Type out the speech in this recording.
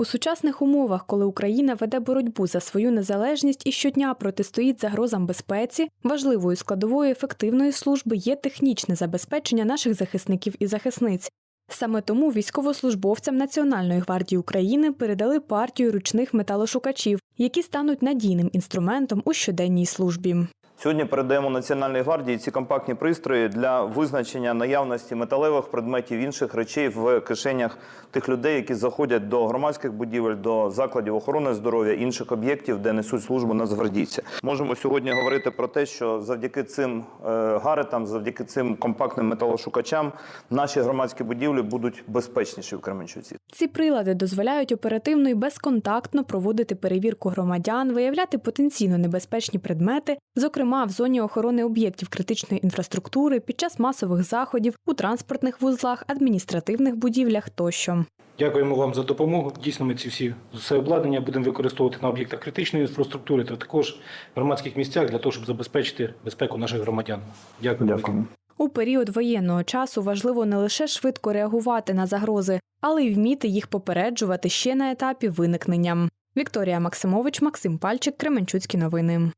У сучасних умовах, коли Україна веде боротьбу за свою незалежність і щодня протистоїть загрозам безпеці, важливою складовою ефективної служби є технічне забезпечення наших захисників і захисниць. Саме тому військовослужбовцям Національної гвардії України передали партію ручних металошукачів, які стануть надійним інструментом у щоденній службі. Сьогодні передаємо Національній гвардії ці компактні пристрої для визначення наявності металевих предметів інших речей в кишенях тих людей, які заходять до громадських будівель, до закладів охорони здоров'я, інших об'єктів, де несуть службу нацгвардійці. Можемо сьогодні говорити про те, що завдяки цим е, гаретам, завдяки цим компактним металошукачам, наші громадські будівлі будуть безпечніші в Кременчуці. Ці прилади дозволяють оперативно і безконтактно проводити перевірку громадян, виявляти потенційно небезпечні предмети, зокрема в зоні охорони об'єктів критичної інфраструктури, під час масових заходів, у транспортних вузлах, адміністративних будівлях тощо. Дякуємо вам за допомогу. Дійсно, ми ці всі все обладнання будемо використовувати на об'єктах критичної інфраструктури та також в громадських місцях для того, щоб забезпечити безпеку наших громадян. Дякую. велике. У період воєнного часу важливо не лише швидко реагувати на загрози, але й вміти їх попереджувати ще на етапі виникнення. Вікторія Максимович, Максим Пальчик, Кременчуцькі новини.